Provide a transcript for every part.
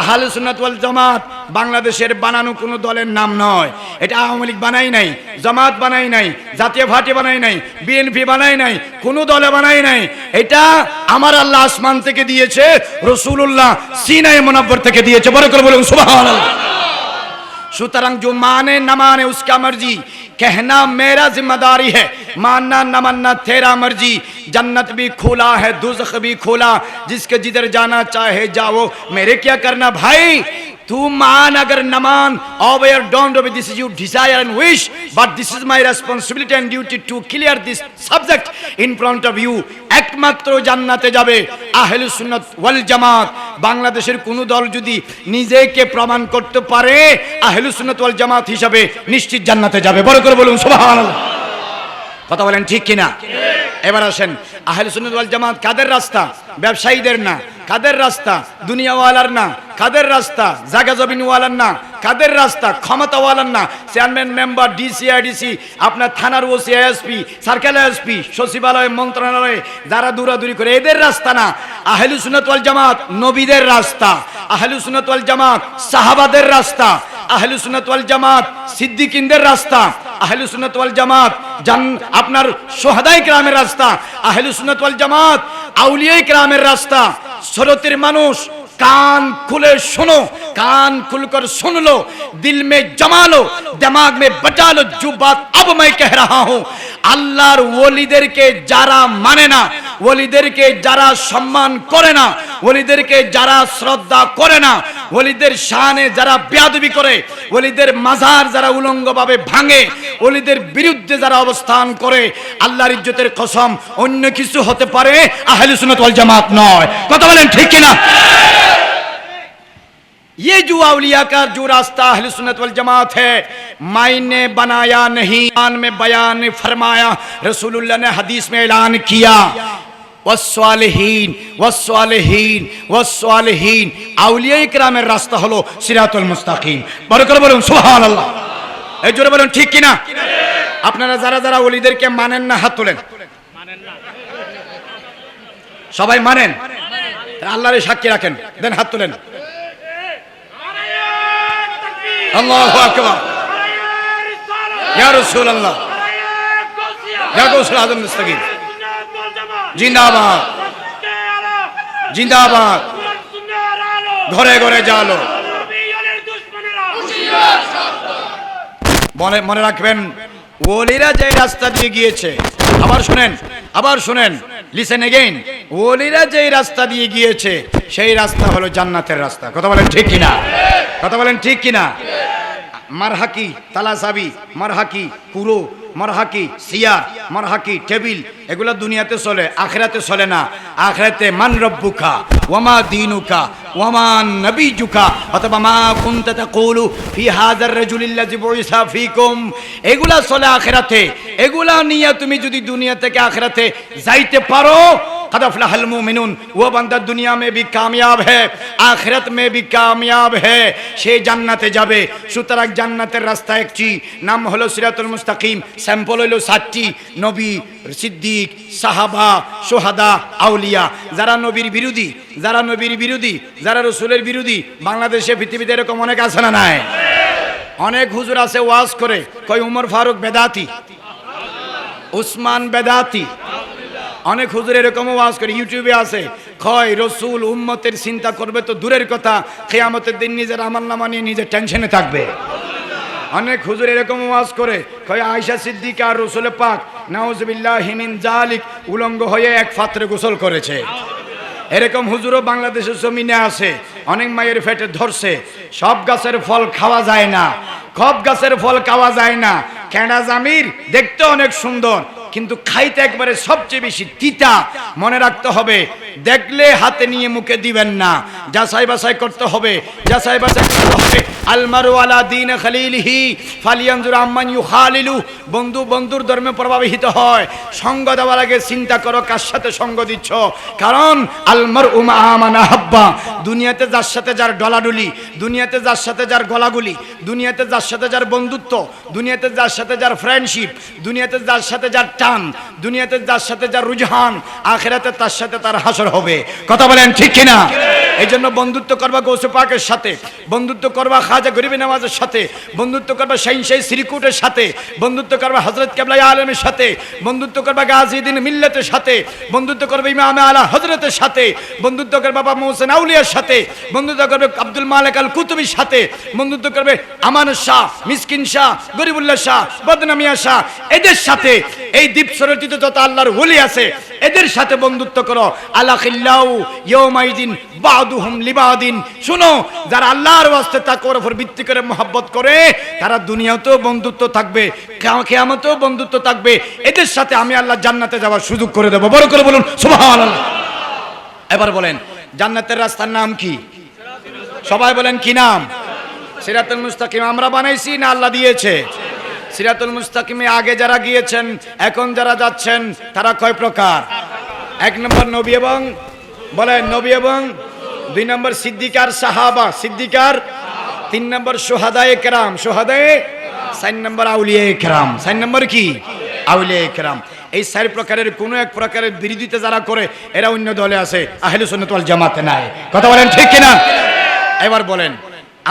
আহলে সুন্নাত ওয়াল জামাত বাংলাদেশের বানানো কোনো দলের নাম নয় এটা আওয়ামী লীগ বানাই নাই জামাত বানাই নাই জাতীয় পার্টি বানাই নাই বিএনপি বানাই নাই কোনো দলে বানাই নাই এটা আমার আল্লাহ আসমান থেকে দিয়েছে রসুল্লাহ সিনাই মোনাব্বর থেকে দিয়েছে বড় করে বলুন সুবহানাল্লাহ সুতরাং जो माने न माने उसका मर्जी कहना मेरा ज़िम्मेदारी है। मानना न मानना तेरा मर्ज़ी। जन्नत भी खुला है, दुजख भी खुला। जिसके जिधर जाना चाहे जाओ। मेरे क्या करना भाई? तू मान अगर न मान over don't this is you desire and wish but this is my responsibility and duty to clear this subject in front of you একমাত্র জান্নাতে যাবে আহলে সুন্নাত ওয়াল জামাত। বাংলাদেশের কোন দল যদি নিজেকে প্রমাণ করতে পারে, আহলে সুন্নাত ওয়াল জামাত হিসাবে নিশ্চিত জান্নাতে যাবে। বড় করে বলুন, সুবহানাল্লাহ। কথা বলেন ঠিক কিনা? এবার আসেন, আহলে সুন্নাত ওয়াল জামাত কাদের রাস্তা? ব্যবসায়ীদের না। কাদের রাস্তা? দুনিয়াওয়ালার না। কাদের রাস্তা? জায়গা জমিনওয়ালার না। কাদের রাস্তা? ক্ষমতাওয়ালার না। চেয়ারম্যান, মেম্বার, ডিসি, আইডিসি, আপনার থানার ওসি এসপি সার্কেল এসপি সচিবালয়, মন্ত্রণালয়ে, যারা দৌড়াদৌড়ি করে, এদের রাস্তা না। আহলু সুন্নাত ওয়াল জামাত নবীদের রাস্তা। আহলু সুন্নাত ওয়াল জামাত সাহাবাদের রাস্তা। আহলু সুন্নাত ওয়াল জামাত সিদ্দিকিনদের রাস্তা। আহলু সুনতওয়াল জামাত, জান আপনার সোহাদাই গ্রামের রাস্তা আহলু সুনতওয়াল জামাত, আউলিয়াই গ্রামের রাস্তা, সরতের মানুষ कान खुले सुनो कान खुलकर सुन लो दिल में जमा लो दिमाग में बचा लो जो बात अब मैं कह रहा हूं আল্লাহর ওলিদেরকে যারা মানে না ওলিদেরকে যারা সম্মান করে না ওলিদেরকে যারা শ্রদ্ধা করে না ওলিদের শানে যারা বেয়াদবি করে ওলিদের মাজার যারা উলঙ্গভাবে ভাঙে ওলিদের বিরুদ্ধে যারা অবস্থান করে আল্লাহর ইজ্জতের কসম অন্য কিছু হতে পারে আহলে সুন্নাত ওয়াল জামাত নয় কথা বলেন ঠিক কিনা ये जो अलिया का जो रास्ता अहले सुन्नत वल जमात है मायने बनाया नहीं कुरान में बयान फरमाया रसूलुल्लाह ने हदीस में ऐलान किया ওয়াসসালিহিন ওয়াসসালিহিন ওয়াসসালিহিন আউলিয়া ইকরামের রাস্তা হলো সিরাতুল মুস্তাকিম বড় করে বলুন সুবহানাল্লাহ এই জোরে বলুন ঠিক কিনা আপনারা যারা যারা ওলিদেরকে মানেন না হাত তোলেন সবাই মানেন আল্লাহরে সাক্ষী রাখেন দেন হাত তোলেন আল্লাহু আকবার। ইয়া রাসূলুল্লাহ। ইয়া জিন্দাবাদ। জিন্দাবাদ। ঘরে ঘরে জালো মনে মনে রাখবেন, ওলিরা যে রাস্তা দিয়ে গিয়েছে, আবার শুনেন আবার শুনেন লিসেন এগেইন ওলিরা যে রাস্তা দিয়ে গিয়েছে, সেই রাস্তা হলো জান্নাতের রাস্তা। কথা বলেন ঠিক কিনা? কথা বলেন ঠিক কিনা? মারহাকি, তালাসাবি, মারহাকি কুরো মারহাকি, সিয়ার, মারহাকি, টেবিল, এগুলো দুনিয়াতে চলে, আখরাতে চলে না। আখরাতে মান রব্বুকা, ওয়ামা দিনুকা, ওয়ামা নবীজুকা, অথবা মা কুনতা তাকুলু ফি হাযার রাজুলিল্লাযী বুইসা ফিকুম। এগুলা চলে আখরাতে। এগুলা নিয়ে তুমি যদি দুনিয়া থেকে আখরাতে যাইতে পারো कद अफलह अल मुमिनुन वो बंदा दुनिया में भी कामयाब है आखिरत में भी कामयाब है সে জান্নাতে যাবে সুতরাং জান্নাতের রাস্তা একটি নাম হলো সিরাতুল মুস্তাকিম স্যাম্পল হলো সাতটি নবী সিদ্দিক সাহাবা সোহাদা আউলিয়া যারা নবীর বিরোধী যারা নবীর বিরোধী যারা রসুলের বিরোধী বাংলাদেশে পৃথিবীতে এরকম অনেক আছে না নাই অনেক হুজুর আছে ওয়াজ করে কই উমর ফারুক বেদাতি উসমান বেদাতি অনেক হুজুর এরকম ওয়াজ করে ইউটিউবে আছে। খয় রসুল উম্মতের চিন্তা করবে তো দূরের কথা খেয়ামতের দিন নিজের আমল নামা নিয়ে নিজের টেনশনে থাকবে। অনেক হুজুর এরকম ওয়াজ করে, কয় আয়সা সিদ্দিকা আর রসুল পাক, নাউজবিল্লাহ হিমিন জালিক, উলঙ্গ হয়ে এক পাত্রে গোসল করেছে। এরকম হুজুরও বাংলাদেশের জমিনে আছে, অনেক মায়ের ফেটে ধরছে, সব গাছের ফল খাওয়া যায় না, সব গাছের ফল খাওয়া যায় না। কেনা জামির দেখতে অনেক সুন্দর কিন্তু খাইতে একবারে সবচেয়ে বেশি তিতা। মনে রাখতে হবে, দেখলে হাতে নিয়ে মুখে দিবেন না। যাচাই বাছাই করতে হবে, যাচাই বাছাই করতে হবে। আলমারু আলা দিন খালিলহি, ফালিয়ানজুর আম্মান ইউখালিলু। বন্ধু বন্ধুর ধর্মে প্রভাবিত হয়। সঙ্গ দেওয়ার আগে চিন্তা করো কার সাথে সঙ্গ দিচ্ছ। কারণ আলমার উমা আমানা হাব্বা দুনিয়াতে যার সাথে যার ডলাডুলি, দুনিয়াতে যার সাথে যার গলাগুলি, দুনিয়াতে যার সাথে যার বন্ধুত্ব, দুনিয়াতে যার সাথে যার ফ্রেন্ডশিপ দুনিয়াতে যার সাথে যার টান দুনিয়াতে যার সাথে যার রুঝান আখেরাতে তার সাথে তার হাসর হবে। কথা বলেন ঠিক কিনা? এই জন্য বন্ধুত্ব করবা গৌসে পাকের সাথে, বন্ধুত্ব করবা খাজা গরিবী নামাজের সাথে, বন্ধুত্ব করবা শাহিন শাহী শ্রীকুটের সাথে, বন্ধুত্ব করবা হজরত কেবলাই আলমের সাথে, বন্ধুত্ব করবা গাজীদিন মিল্লতের সাথে, বন্ধুত্ব করবে ইমাম আলা হজরতের সাথে, বন্ধুত্ব করবে বাবা মোহসেন আউলিয়ার সাথে, বন্ধুত্ব করবে আব্দুল মালিক আল কুতুবির সাথে, বন্ধুত্ব করবে আমান শাহ, মিসকিন শাহ, গরিবুল্লাহ শাহ, বদনামিয়া শাহ, এদের সাথে এই দ্বীপ সরচিত যত আল্লাহর ওলি আছে, এদের সাথে বন্ধুত্ব করো। আলাখিল্লাউ ইয়ৌমাইদিন বাদুহুম লিবাদিন। শুনো, যারা আল্লাহর ওয়াস্তে তাকওয়ার উপর ভিত্তি করে মোহাব্বত করে, তারা দুনিয়াতেও বন্ধুত্ব থাকবে কিয়ামতেও বন্ধুত্ব থাকবে। এদের সাথে আমি আল্লাহ জান্নাতে যাওয়ার সুযোগ করে দেবো। বড় করে বলুন, সুবহানাল্লাহ। এবার বলেন, জান্নাতের রাস্তার নাম কি? সবাই বলেন, কি নাম? সিরাতুল মুস্তাকিম আমরা বানাইছি না আল্লাহ দিয়েছে? সিরাতুল মুস্তাকিমে আগে যারা গিয়েছেন, এখন যারা যাচ্ছেন, তারা কয় প্রকার? এক নম্বর নবী এবং, বলেন, নবী এবং দুই নম্বর সিদ্দিকার সাহাবা, সিদ্দিকার। তিন নম্বর সোহাদায়ে কেরাম, সোহাদায়ে চার নম্বর আউলিয়া কেরাম। চার নম্বর কি? আউলিয়া কেরাম। এই চার প্রকারের, কোনো এক প্রকারের বিরোধিতা যারা করে, এরা অন্য দলে আছে, আহলে সুন্নাত ওয়াল জামাতে নাই। কথা বলেন ঠিক কিনা? এবার বলেন,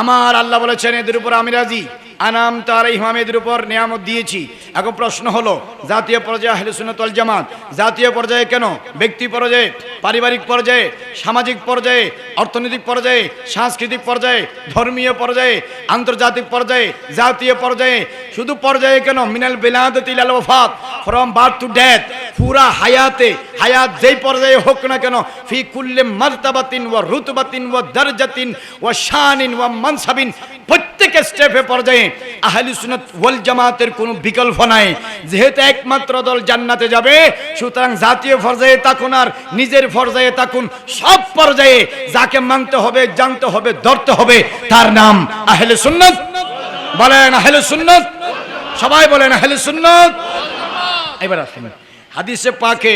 আমার আল্লাহ বলেছেন, এদের উপর আমি রাজি। আনাম তার ইমাম এদের উপর নিয়ামত দিয়েছি। এখন প্রশ্ন হলো, জাতীয় পর্যায়ে আহলে সুন্নাত ওয়াল জামাত, জাতীয় পর্যায়ে কেন? ব্যক্তি পর্যায়ে পারিবারিক পর্যায়ে, সামাজিক পর্যায়ে, অর্থনৈতিক পর্যায়ে, সাংস্কৃতিক পর্যায়ে, ধর্মীয় পর্যায়ে, আন্তর্জাতিক পর্যায়ে, জাতীয় পর্যায়ে, শুধু পর্যায়ে কেন? মিনাল বিলাদতিল তিলাল ওফাত ফ্রম বার্থ টু ডেথ পুরা হায়াতে, হায়াত যেই পর্যায়ে হোক না কেন, ফি কুল্লে মারতাবাতিন ওয়া রুতবাতিন ওয়া দারজাতিন ওয়া শানিন ওয়া মানসাবিন প্রত্যেক স্টেপে পর্যায়ে আহলি সুনত ওয়াল জামাতের কোনো বিকল্প নাই। যেহেতু একমাত্র দল জান্নাতে যাবে, সুতরাং জাতীয় পর্যায়ে থাকুন আর নিজের পর্যায়ে তাকুন সব পর্যায়ে যাকে মানতে হবে, জানতে হবে, ধরতে হবে, তার নাম আহলে সুন্নাত। বলেন আহলে সুন্নাত। সবাই বলেন আহলে সুন্নাত। এবার আসেন। হাদিসে পাকে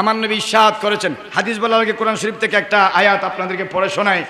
আমার নবী ইরশাদ করেছেন। হাদিস বলার আগে কোরআন শরীফ থেকে একটা আয়াত আপনাদেরকে পড়ে শোনায়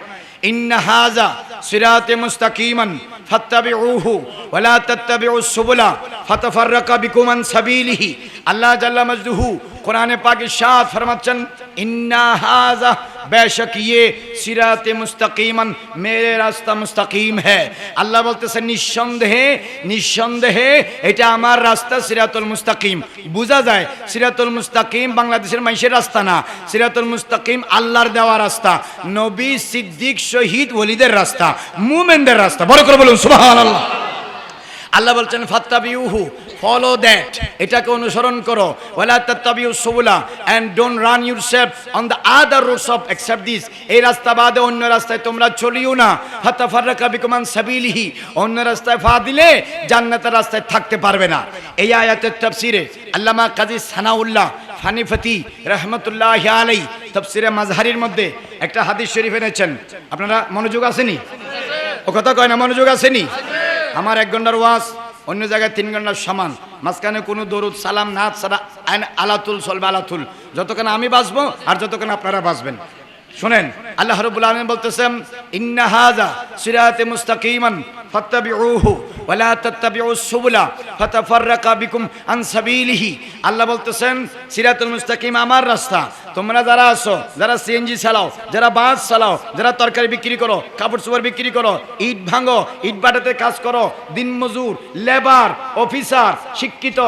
ইন্না হাজা সিরাতে মুস্তাকিমান ফাত্তাবিউহু ওয়ালা তাত্তাবিউস সুবুলা ফাতাফাররাকা বিকুম আন সাবিলিহি আল্লাহ জাল্লা মাজদুহু কোরআনে পাক ইরশাদ ফরমাচ্ছেন ইন্না হাজা বেশক ইয়ে সিরাতে মুস্তাকিমান, মেরে রাস্তা মুস্তাকিম হ্যাঁ আল্লাহ বলতেছেন নিঃসন্দেহে নিঃসন্দেহে এটা আমার রাস্তা সিরাতুল মুস্তাকিম। বোঝা যায়, সিরাতুল মুস্তাকিম বাংলাদেশের মানুষের রাস্তা না। সিরাতুল মুস্তাকিম আল্লাহর দেওয়া রাস্তা। নবী সিদ্দিক শহীদ ওলিদের রাস্তা, মুমেনদের রাস্তা। বড় করে বলুন, সুবহানাল্লাহ। আল্লাহ বলছেন, ফাত্তাবিউহু ফলো দ্যাট এটাকে অনুসরণ করো। ওয়ালা তাত্তাবিউ সুবুলা and don't run yourself on the other routes of except this এই রাস্তা বাদে অন্য রাস্তায় তোমরা চলিও না। হাত্তা ফাররাকা বিকুম আন সাবিলিহি। অন্য রাস্তায় ফা দিলে জান্নাতের রাস্তায় থাকতে পারবে না। এই আয়াতের তাফসিরে আল্লামা কাজী সানাউল্লাহ হানিফতি রহমতুল্লাহ আলাই তফসিরে মাজহারির মধ্যে একটা হাদিস শরীফ এনেছেন। আপনারা মনোযোগ আসেনি? ও কথা কয় না, মনোযোগ আসেনি? আমার এক ঘণ্টার ওয়াজ। অন্য জায়গায় তিন ঘণ্টার সমান। মাঝখানে কোনো দরুদ, সালাম না সারা আইন আলাতুল, সলবে আলাতুল। যতক্ষণ আমি বাঁচবো আর যতক্ষণ আপনারা বাঁচবেন। শুনেন। আল্লাহ রবুল আলম বলতেছেন, ইন্না হাজা সিরাতে মুস্তাকিমান ফাত্তাবিউহু ওয়ালা তাত্তাবিউস সুবুলা ফাতাফাররাকা বিকুম আন সাবিলিহি। আল্লাহ বলতেছেন, সিরাতুল মুস্তাকিম আমার রাস্তা। তোমরা যারা আছো, যারা সিএনজি চালাও, যারা বাস চালাও, যারা তরকারি বিক্রি করো কাপড় চোপড় বিক্রি করো, ইট ভাঙো, ইট বাটাতে কাজ করো, দিনমজুর, লেবার, অফিসার, শিক্ষিত,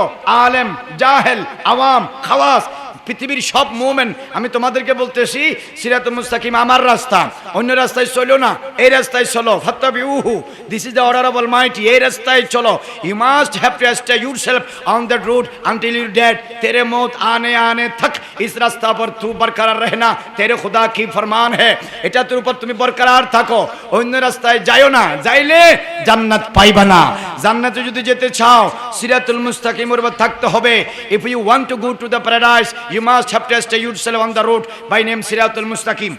আলেম, জাহেল, আওয়াম, খাওয়াস পৃথিবীর সব মুভমেন্ট আমি তোমাদেরকে বলতেছি সিরাত মুস্তাকিম আমার রাস্তা, অন্য রাস্তায় চলো না, এই রাস্তায় চলো। ফাত্তাবি উহু this is the order of mighty এই রাস্তায় চলো। You must have to stay yourself on that route until you dead তেরে মৌত আনে আনে থাক, ইস রাস্তা পর তু বরকরার রেহনা তেরে খুদা কি ফরমান হে, এটা তোর উপর তুমি বরকরার থাকো। অন্য রাস্তায় যাইও না, যাইলে জান্নাত পাইবা না। জান্নাতে যদি যেতে চাও, সিরাতুল মুস্তাকিমের উপর থাকতে হবে। If you want to go to the paradise you must have test yourself on the road by name সিরাতুল মুস্তাকিম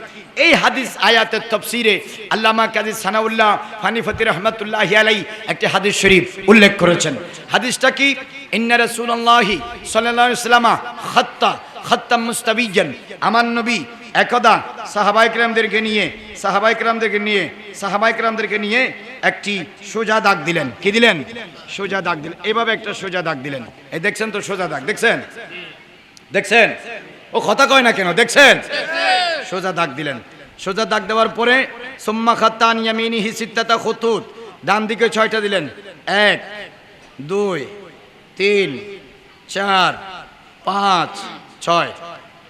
এই হাদিস, আয়াতের তফসিরে আল্লামা কাজী সানাউল্লাহ ফানিফতি রহমতুল্লাহ আলাই একটি হাদিস শরীফ উল্লেখ করেছেন। হাদিসটা কি? ইন্না রসুল্লাহি সাল্লাহ সাল্লামা খাত্তা, খাত্তাম মুস্তাবিজন। আমার নবী একদা সাহাবাইকরামদেরকে নিয়ে সাহাবাইকরামদেরকে নিয়ে সাহাবাইকরামদেরকে নিয়ে একটি সোজা দাগ দিলেন। কি দিলেন? সোজা দাগ দিলেন। এভাবে একটা সোজা দাগ দিলেন। এই দেখছেন তো সোজা দাগ, দেখছেন? দেখছেন? ও কথা কয় না কেন? দেখছেন? সোজা দাগ দিলেন। সোজা দাগ দেওয়ার পরে সোম্মা খাত্তান ইয়ামিনি হিসিত্তাতা খুতুত ডান দিকে ছয়টা দিলেন। এক দুই তিন চার পাঁচ ছয়।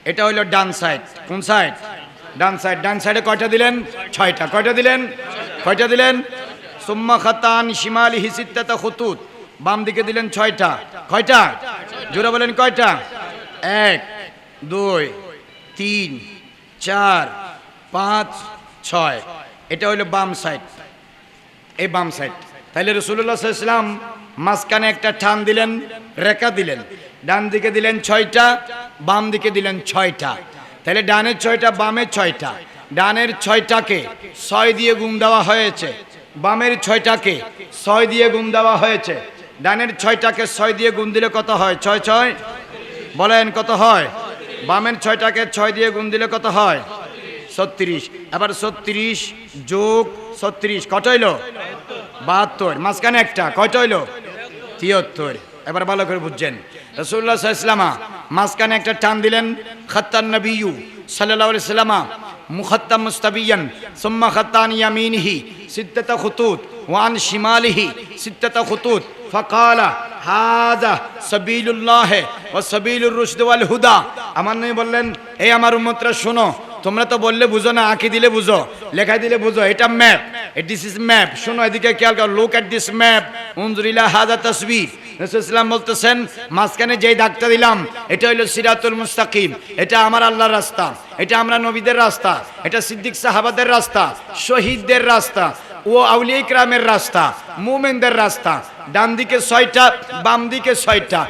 এটা হইল ডান সাইড। কোন সাইড? ডান সাইড। ডান সাইডে কয়টা দিলেন? ছয়টা। কয়টা দিলেন? কয়টা দিলেন? সুম্মা খাতান শিমালি হিসিত্তাতা খুতুত বাম দিকে দিলেন ছয়টা। কয়টা? জোরে বলেন কয়টা? এক, দুই, তিন, চার, পাঁচ, ছয়। এটা হইল বাম সাইড। এই বাম সাইড। তাহলে রসুল্লাহ ইসলাম মাঝখানে একটা ঠান দিলেন, রেখা দিলেন। ডান দিকে দিলেন ছয়টা, বাম দিকে দিলেন ছয়টা। তাহলে ডানের ছয়টা বামের ছয়টা। ডানের ছয়টাকে ছয় দিয়ে গুম দেওয়া হয়েছে। বামের ছয়টাকে ছয় দিয়ে গুম দেওয়া হয়েছে। ডানের ছয়টাকে ছয় দিয়ে গুণ দিলে কত হয়? ছয় ছয়? বলেন কত হয়? বামের ছয়টাকে ছয় দিয়ে গুণ দিলে কত হয়? ছত্রিশ। এবার ছত্রিশ যোগ ছত্রিশ, কত হইল? বাহাত্তর। মাঝখানে একটা, কয়টা হইল? তিয়াত্তর। এবার ভালো করে বুঝছেন। রসুল্লাহ ইসলামা মাঝখানে একটা টান দিলেন, খত্তান নবিয়ু সাল্লাহ সাল্লামা মুখত্তাম মুস্তাবিয়ান, সুম্মা খত্তান ইয়ামিনিহি সিদ্দতা খুতুত, ওয়ান শিমালিহি সিদ্দতা খুতুত। ফকালা হাজা সবিলুল্লাহ ও সবিলুর রুশদ ওয়াল হুদা আমার নবী বললেন এই আমার উম্মতরা, শোনো, তোমরা তো বললে বুঝো না, আঁকি দিলে বুঝো লেখা দিলে বুঝো, এটা ম্যাপ দিস ইজ ম্যাপ শোনো, এদিকে খেয়াল করো লুক এট দিস ম্যাপ উনজুরিলা হাজা তসবির বলতেছেন, মাঝখানে যেই দাগটা দিলাম, এটা হইল সিরাতুল মুস্তাকিম, এটা আমার আল্লাহর রাস্তা, এটা আমরা নবীদের রাস্তা, এটা সিদ্দিক সাহাবাদের রাস্তা, শহীদদের রাস্তা ও আউলিয়া ইকরামের রাস্তা, মুমেনদের রাস্তা ডান দিকে ছয়টা বাম দিকে ছয়টা।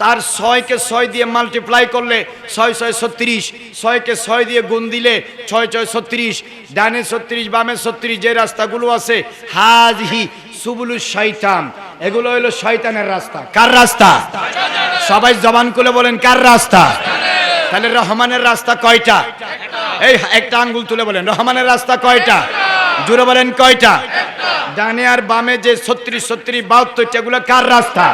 তার ছয়কে ছয় দিয়ে মাল্টিপ্লাই করলে ছয় ছয় ছত্রিশ, ছয়কে ছয় দিয়ে গুণ দিলে ছয় ছয় ছত্রিশ, ডানে ছত্রিশ, বামে ছত্রিশ যে রাস্তাগুলো আছে, হাজহি সুবুলু শয়তান। এগুলো হলো শয়তানের রাস্তা। কার রাস্তা? সবাই জবান খুলে বলেন, কার রাস্তা? তাহলে রহমানের রাস্তা কয়টা? এই একটা আঙ্গুল তুলে বলেন, রহমানের রাস্তা কয়টা? জুড়ে বলেন কয়টা? ডানে আর বামে যে ছত্রিশ ছত্রিশ বাহাত্তরটা এগুলো কার রাস্তা?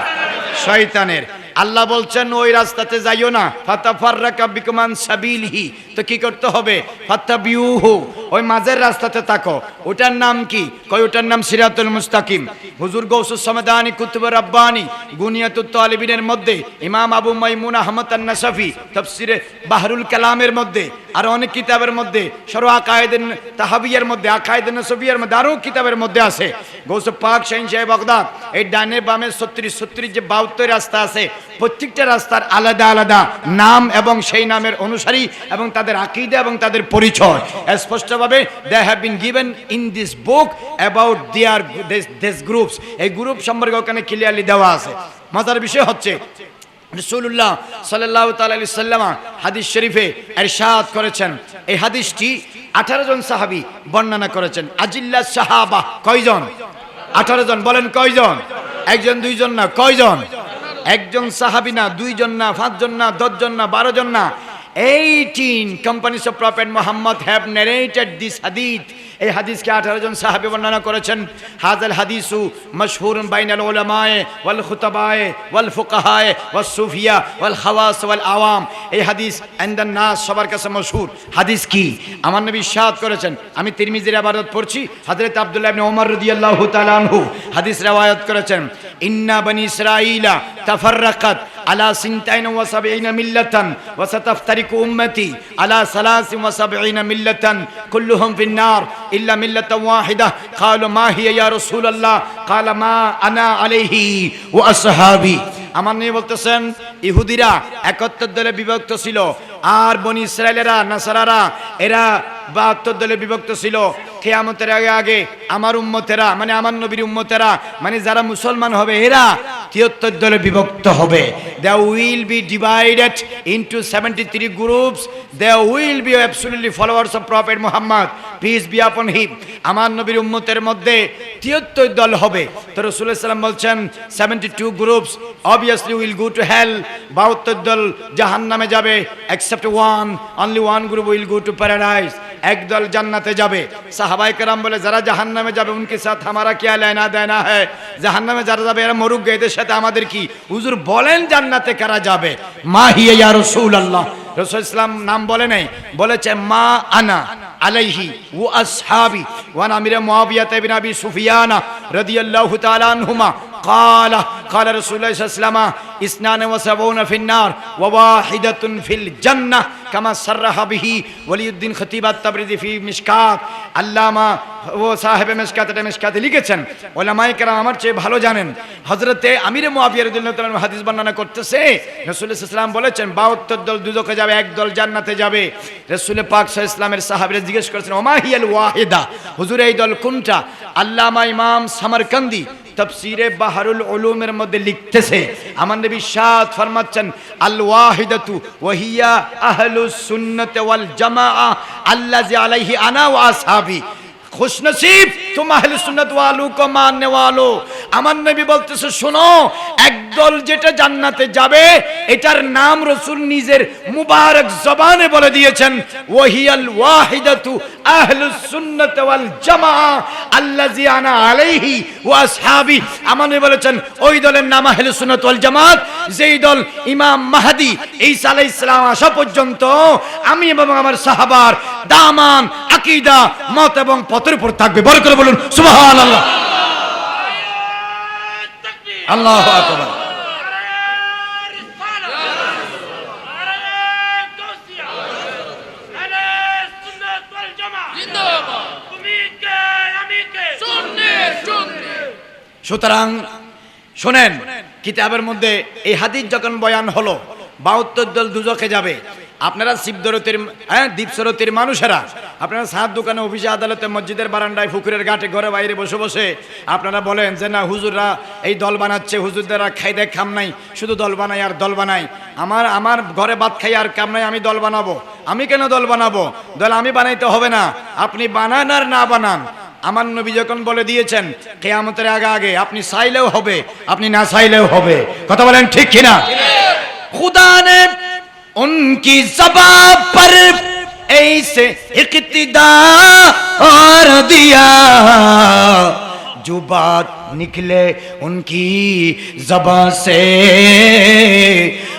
শয়তানের। আল্লাহ বলছেন, ওই রাস্তাতে যাইও না। ফাতা ফাররাকা বিকমান সাবিলহি। তো কি করতে হবে? ফাতা বিউহু ওই মাঝের রাস্তাতে তাকো ওটার নাম কি? কয়, ওটার নাম সিরাতুল মুস্তাকিম। হুজুর গৌসুস সমাদানি, কুতুব রাব্বানি, গুনিয়াতুত তালিবিনের মধ্যে, ইমাম আবু মাইমুন আহমদ আন-নাসাফি, তাফসিরে বাহরুল কালামের মধ্যে, আর অনেক কিতাবের মধ্যে, সর আকায়েদের তাহাবিয়ার মধ্যে আকায়েদের নসবিয়ার মধ্যে আরও কিতাবের মধ্যে আছে। গৌসুফ পাক শাহিন সাহেব, বগদাদ। এই ডানে বামে ছত্রিশ ছত্রিশ যে বাহাত্তর রাস্তা আছে প্রত্যেকটা রাস্তার আলাদা আলাদা নাম এবং সেই নামের অনুসারী এবং তাদের আকিদা এবং তাদের পরিচয়। স্পষ্টভাবে they have been given in this book about their this groups এই গ্রুপ সম্পর্কে ওখানে ক্লিয়ারলি দেওয়া আছে। মজার বিষয় হচ্ছে রসুল্লাহ সাল্লাহ তালি সাল্লামা হাদিস শরীফে এরশাদ করেছেন। এই হাদিসটি আঠারো জন সাহাবি বর্ণনা করেছেন। আজিল্লা সাহাবা কয়জন? আঠারো জন। বলেন কয়জন? একজন, দুইজন না, কয়জন? একজন সাহাবি না, দুইজন না, পাঁচজন না, দশজন না বারো জন না। Eighteen companies of prophet Mohammad have narrated this hadith এই হাদিসকে আঠারো জন সাহাবি বর্ণনা করেছেন। হাজাল হাদিসু মশহুর বাইনাল ওলামায় ওয়াল খুতাবায়ে ওয়াল ফুকাহায়ে ওয়াল সুফিয়া ওয়াল খাওয়াস ওয়াল আওয়াম। এই হাদিস এন্দান নাস সবার কাছে মশহুর। হাদিস কি? আমার নবী সাদ করেছেন। আমি তিরমিজির আবাদত পড়ছি। হযরত আব্দুল্লাহ ইবনে ওমর রাদিয়াল্লাহু তাআলা আনহু হাদিস রিওয়ায়াত করেছেন। ইন্না বনি ইসরাইলা তাফাররাকাত আলা সিনতাইন ওয়া সাবঈনা মিল্লাতান ওয়া সাতাফতারিকু উম্মতি আলা সালাসি ওয়া সাবঈনা মিল্লাতান কুল্লুহুম ফিন নার ইল্লা মিল্লাতান ওয়াহিদা। ক্বালু মা হিয়া ইয়া রাসূলুল্লাহ ক্বালা মা আনা আলাইহি ওয়া আসহাবি আমার নিয়ে বলতেছেন, ইহুদিরা একাত্তর দলে বিভক্ত ছিল। আর বনি ইসরায়েলেরা নাসারারা, এরা বাহাত্তর দলে বিভক্ত ছিল। কেয়ামতের আগে আগে আমার উম্মতেরা মানে আমার নবীর উম্মতেরা মানে যারা মুসলমান হবে, এরা তিয়াত্তর দলে বিভক্ত হবে। They will be divided into seventy three groups they will be absolutely followers of prophet Mohammad peace be upon him আমার নবীর উম্মতের মধ্যে তিয়াত্তর দল হবে। তো রসুল্লাহ সাল্লাম বলছেন seventy two groups obviously will go to hell বাহাত্তর দল জাহান নামে যাবে, except one only one group will go to paradise একদল জান্নাতে যাবে। সাহাবাই কেরাম বলে, যারা জাহান নামে যাবে, উনকে সাথে আমারা কিয়া লেনা দেনা হ্যাঁ? জাহান নামে যারা যাবে, এরা মরুক এদের সাথে আমাদের কি? হুজুর বলেন জান্নাতে কারা যাবে। মা হিয়া ইয়া রসুল আল্লাহ রসুল ইসলাম নাম বলে নাই, বলেছে, মা আনা আলাইহি ও আসহাবি ওয়ান আমিরে মহাবিয়া তেবিন আবি সুফিয়ানা রদিয়াল্লাহু তাআলা আনহুমা قال قال رسول الله صلى الله عليه وسلم اثنان وسبعون في النار وواحدة في الجنة كما صرح به ولي الدين خطيب التبريزي في مشكات আল্লামা ও সাহেবে মেশকাতে মেশকাতে লিখেছেন ওলামায়ে কেরাম আমার চেয়ে ভালো জানেন হজরতে আমিরে মুয়াবিয়া রাদিয়াল্লাহু তাআলা হাদিস বর্ণনা করতেছে রাসূল সাল্লাল্লাহু বলেছেন 72 দল দুজকে যাবে এক দল জান্নাতে যাবে রাসূল পাক সাল্লাল্লাহু ইসলামের সাহাবীরা জিজ্ঞেস করেছেন ওমা হিয়াল ওয়াহিদা হুজুর এই দল কোনটা আল্লামা ইমাম সামারকান্দি তফসিরে বাহারুল উলুমের মধ্যে লিখতেছে, আমার নবী সাদ ফরমাচ্ছেন আল ওয়াহিদাতু ওয়াহিয়া আহলুস সুন্নাত ওয়াল জামাআ, আল্লাযী আলাইহি আনা ওয়া আসহাবি। খুশনসিব। তুম আহলে সুন্নাত ওয়ালু আমার নবী বলতেছে, শোনো যেটা জান্নাতে যাবে, এটার নাম নিজের মুবারক জবানে বলে দিয়েছেন, ওয়াহিয়াল ওয়াহিদাতু সুন্নাত ওয়াল আনা আলাইহি ওয়া আসহাবি। আমার নবী বলেছেন, ওই দলের নাম আহলুস সুন্নাত ওয়াল জামাত, যেই দল ইমাম মাহদি ঈসা আলাইহিস সালাম আসা পর্যন্ত আমি এবং আমার সাহাবার দামান, আকীদা, মত এবং পথের উপর থাকবে। বড় করে বলুন, সুবহানাল্লাহ। আল্লাহু আকবার। সুতরাং, শোনেন, কিতাবের মধ্যে এই হাদিস যখন বয়ান হলো, বাহাত্তর দল দুজকে যাবে। আপনারা শিবদরতের হ্যাঁ দ্বীপসরতের মানুষেরা, আপনারা সাত দোকানে, অফিসে, আদালতে, মসজিদের বারান্দায়, পুকুরের ঘাটে, ঘরে, বাইরে বসে বসে আপনারা বলেন যে, না, হুজুররা এই দল বানাচ্ছে, হুজুরদেরা খাই দেয় খাম নাই, শুধু দল বানাই আর দল বানাই আমার আমার ঘরে ভাত খাই আর কাম নাই, আমি দল বানাবো। আমি কেন দল বানাবো? দল আমি বানাইতে হবে না। আপনি বানান আর না বানান। আমার নবী যখন বলে দিয়েছেন, কেয়ামতের আগে আগে আপনি চাইলেও হবে, আপনি না চাইলেও হবে। কথা বলেন ঠিক কিনা? খুদা उनकी जबा पर ऐसे इख्तिदार दिया जो बात निकले उनकी जबा से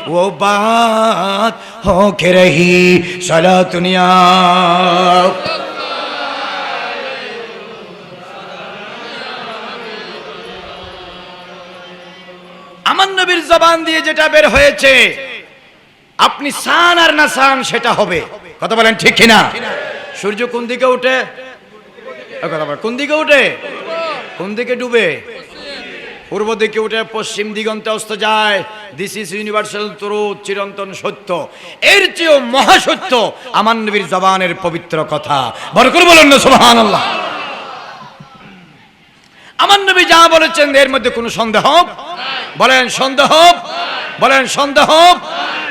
वो बात हो के रही सला दुनिया আমার নবীর জবান দিয়ে যেটা বের হয়েছে আপনি সান আর না সান, সেটা হবে। কথা বলেন ঠিক কিনা? সূর্য কোন দিকে উঠে? কথা কোন দিকে উঠে? কোন দিকে ডুবে? পূর্ব দিকে উঠে পশ্চিম দিগন্তে অস্ত যায়। দিস ইজ ইউনিভার্সাল ট্রুথ চিরন্তন সত্য। এর চেয়েও মহাসত্য আমার নবীর জবানের পবিত্র কথা। বড় করে বলুন না, সুবহানাল্লাহ। আমার নবী যা বলেছেন, এর মধ্যে কোনো সন্দেহ? বলেন সন্দেহ? বলেন সন্দেহ?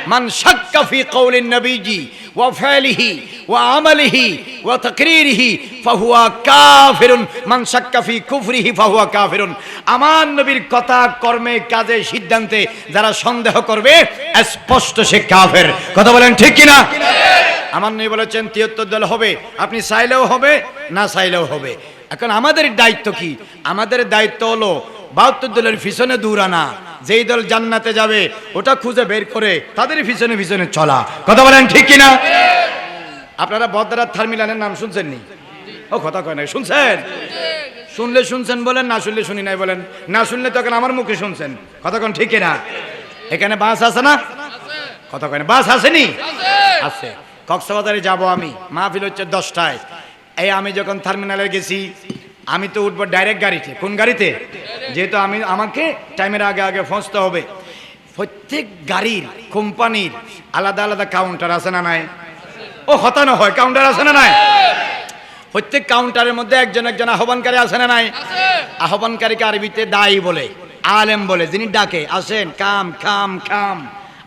মান শাক্কা ফি কওলিন নবীজি ওয়া ফালিহি ওয়া আমালিহি ওয়া তাকরিরিহি ফাহুয়া কাফিরুন। মান শাক্কা ফি কুফরিহি ফাহুয়া কাফিরুন। আমার নবীর কথা, কর্মে, কাজে, সিদ্ধান্তে যারা সন্দেহ করবে, স্পষ্ট সে কাফের। কথা বলেন ঠিক কিনা? আমার নবী বলেছেন, তিয়াত্তর দল হবে, আপনি চাইলেও হবে, না চাইলেও হবে। এখন আমাদের দায়িত্ব কি? আমাদের দায়িত্ব হলো বাহাত্তর দলের পিছনে দৌড়ানা। যেই দল জান্নাতে যাবে, ওটা খুঁজে বের করে তাদের পিছনে পিছনে চলা। কথা বলেন ঠিক কিনা? আপনারা বদরাত থার্মিলানের নাম শুনছেন নি ও, কথা কয় নাই। শুনছেন? শুনলে শুনছেন বলেন, না শুনলে শুনি নাই বলেন। না শুনলে তো এখন আমার মুখে শুনছেন। কথা কোন ঠিক কিনা? এখানে বাস আছে না? কথা কয় না বাস আসেনি? আছে। কক্সবাজারে যাব আমি। মাহফিল হচ্ছে দশটায়। এই আমি যখন থার্মিনালে গেছি আমি তো উঠবো ডাইরেক্ট গাড়িতে। কোন গাড়িতে? যেহেতু আমি, আমাকে টাইমের আগে আগে পৌঁছতে হবে। প্রত্যেক গাড়ির কোম্পানির আলাদা আলাদা কাউন্টার আছে না নাই? ও, হতানো হয়। কাউন্টার আছে না নাই? প্রত্যেক কাউন্টারের মধ্যে একজন একজন আহ্বানকারী আছে না নাই? আহ্বানকারীকে আরবিতে দায়ী বলে, আলেম বলে, যিনি ডাকে, আসেন, কাম কাম খাম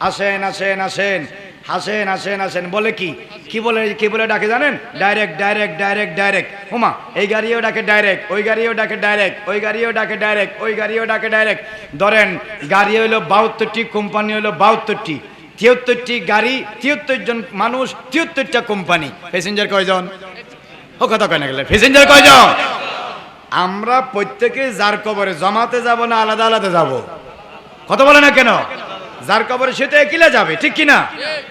আসেন আসেন আসেন। হাসেন আসেন আসেন বলে কি? কি বলে কি বলে ডাকে জানেন? ডাইরেক্ট ডাইরেক্ট ডাইরেক্ট ডাইরেক্ট হুমা, এই গাড়িও ডাকে ডাইরেক্ট ওই গাড়িও ডাকে ডাইরেক্ট ওই গাড়িও ডাকে ডাইরেক্ট ওই গাড়িও ডাকে ডাইরেক্ট ধরেন, গাড়ি হইল বাহাত্তরটি, কোম্পানি হইল বাহাত্তরটি। তিয়াত্তরটি গাড়ি, তিয়াত্তর জন মানুষ, তিয়াত্তরটা কোম্পানি। প্যাসেঞ্জার কয়জন? ও কথা কয় না গেলে। প্যাসেঞ্জার কয়জন? আমরা প্রত্যেকে যার কবরে, জমাতে যাব না আলাদা আলাদা যাব। কথা বলে না কেন? যার কবর সে তো একিলা যাবে ঠিক কিনা?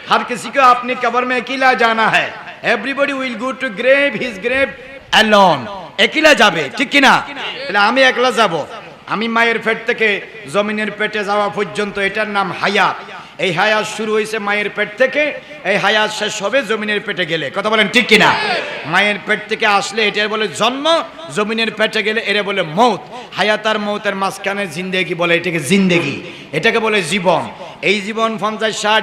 হার কিছু কে আপনি কবর মে একিলা জানা হ্যায়। Everybody will go to grave his grave alone একিলা যাবে ঠিক কিনা? তাহলে আমি একলা যাব। আমি মায়ের পেট থেকে জমিনের পেটে যাওয়া পর্যন্ত এটার নাম হায়াত। এই হায়াত শুরু হয়েছে মায়ের পেট থেকে, এই হায়াত শেষ হবে জমিনের পেটে গেলে। কথা বলেন ঠিক কিনা? মায়ের পেট থেকে আসলে এটার বলে জন্ম, জমিনের পেটে গেলে এরা বলে মৌত। হায়াত আর মৌতের মাঝখানে জিন্দেগি বলে এটাকে জিন্দেগি। এটাকে বলে জীবন। এই জীবন পঞ্চাশ, ষাট